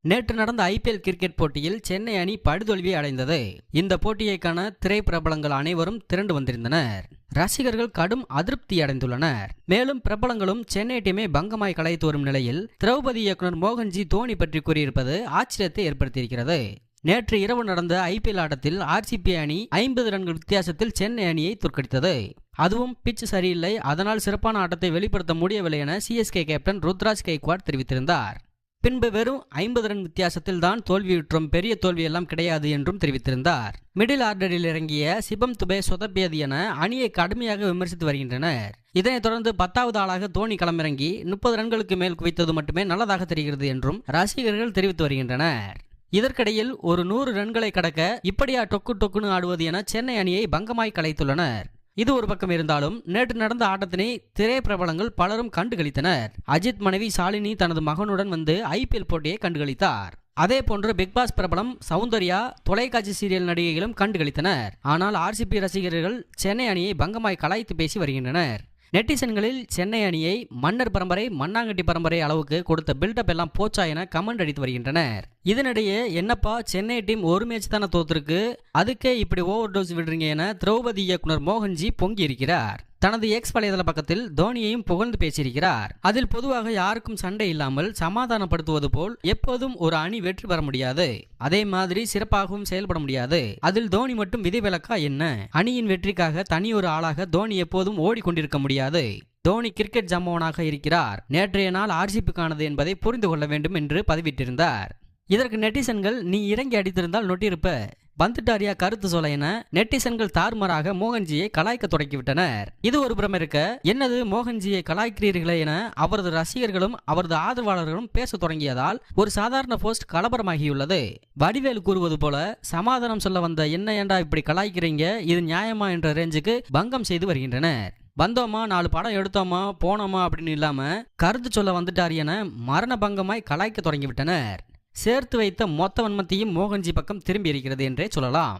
நேற்று நடந்த IPL cricket போட்டியில் சென்னை அணி படுதோல்வி அடைந்தது. இந்த போட்டியை காண திரைப்பிரபலங்கள் அனைவரும் திரண்டு வந்திருந்தனர். ரசிகர்கள் கடும் அதிருப்தி அடைந்துள்ளனர். மேலும் பிரபலங்களும் சென்னை டீமை பங்கமாய் கலைத்து வரும் நிலையில் திரௌபதி இயக்குனர் மோகன்ஜி தோனி பற்றி கூறியிருப்பது ஆச்சரியத்தை ஏற்படுத்தியிருக்கிறது. நேற்று இரவு நடந்த ஐபிஎல் ஆட்டத்தில் ஆர்சிபி அணி ஐம்பது ரன்கள் வித்தியாசத்தில் சென்னை அணியை தோற்கடித்தது. அதுவும் பிச் சரியில்லை அதனால் சிறப்பான ஆட்டத்தை வெளிப்படுத்த முடியவில்லை என சிஎஸ்கே கேப்டன் ருத்ராஜ் கைக்வாட் தெரிவித்திருந்தார். பின்பு வெறும் ஐம்பது ரன் வித்தியாசத்தில் தான் தோல்வியுற்றும் பெரிய தோல்வியெல்லாம் கிடையாது என்றும் தெரிவித்திருந்தார். மிடில் ஆர்டரில் இறங்கிய சிபம் துபே சொதப்பியது என அணியை கடுமையாக விமர்சித்து வருகின்றனர். இதனைத் தொடர்ந்து பத்தாவது ஆளாக தோனி களமிறங்கி முப்பது ரன்களுக்கு மேல் குவித்தது மட்டுமே நல்லதாக தெரிகிறது என்றும் ரசிகர்கள் தெரிவித்து வருகின்றனர். இதற்கிடையில் ஒரு நூறு ரன்களை கடக்க இப்படியா டொக்கு டொக்குன்னு ஆடுவது என சென்னை அணியை பங்கமாய் கலைத்துள்ளனர். இது ஒரு பக்கம் இருந்தாலும் நேற்று நடந்த ஆட்டத்தினை திரைப்பிரபலங்கள் பலரும் கண்டுகளித்தனர். அஜித் மனைவி சாலினி தனது மகனுடன் வந்து ஐபிஎல் போட்டியை கண்டுகளித்தார். அதே போன்று பிக்பாஸ் பிரபலம் சௌந்தர்யா தொலைக்காட்சி சீரியல் நடிகைகளும் கண்டுகளித்தனர். ஆனால் ஆர்சிபி ரசிகர்கள் சென்னை அணியை பங்கமாய் கலாய்த்து பேசி வருகின்றனர். நெட்டிசன்களில் சென்னை அணியை மன்னர் பரம்பரை மண்ணாங்கட்டி பரம்பரை அளவுக்கு கொடுத்த பில்டப் எல்லாம் போச்சா என கமெண்ட் அடித்து வருகின்றனர். இதனிடையே என்னப்பா சென்னை டீம் ஒரு மேட்ச் தானே தோத்துருக்கு? அதுக்கே இப்படி ஓவர் டோஸ் விடுறீங்க என திரௌபதி இயக்குனர் மோகன்ஜி பொங்கி இருக்கிறார் தனது எக்ஸ் வலைதள பக்கத்தில் தோனியையும் புகழ்ந்து பேசியிருக்கிறார். அதில் பொதுவாக யாருக்கும் சண்டை இல்லாமல் சமாதானப்படுத்துவது போல் எப்போதும் ஒரு அணி வெற்றி பெற முடியாது. அதே மாதிரி சிறப்பாகவும் செயல்பட முடியாது. அதில் தோனி மட்டும் விதிவிலக்கா என்ன? அணியின் வெற்றிக்காக தனி ஒரு ஆளாக தோனி எப்போதும் ஓடிக்கொண்டிருக்க முடியாது. தோனி கிரிக்கெட் ஜம்பவனாக இருக்கிறார். நேற்றைய நாள் ஆர்சிபிக்கானது என்பதை புரிந்து கொள்ள வேண்டும் என்று பதிவிட்டிருந்தார். இதற்கு நெட்டிசன்கள் நீ இறங்கி அடித்திருந்தால் நொட்டியிருப்ப. வந்துட்டாரியா கருத்து சொல்ல என நெட்டிசன்கள் தார்மராக மோகன்ஜியை கலாய்க்க தொடங்கிவிட்டனர் இது ஒரு புறம் இருக்க என்னது மோகன்ஜியை கலாய்க்கிறீர்களே என அவரது ரசிகர்களும் அவரது ஆதரவாளர்களும் பேச தொடங்கியதால் ஒரு சாதாரண போஸ்ட் கலபரமாகியுள்ளது வடிவேல் கூறுவது போல சமாதானம் சொல்ல வந்த என்ன ஏண்டா இப்படி கலாய்க்கிறீங்க? இது நியாயமா? என்ற ரேஞ்சுக்கு பங்கம் செய்து வருகின்றனர். வந்தோமா? நாலு படம் எடுத்தோமா? போனோமா? அப்படின்னு இல்லாம கருத்து சொல்ல வந்துட்டார் என மரண பங்கமாய் கலாய்க்க தொடங்கிவிட்டனர். சேர்த்து வைத்த மொத்த வன்மத்தையும் மோகன்ஜி பக்கம் திரும்பி இருக்கிறது என்றே சொல்லலாம்.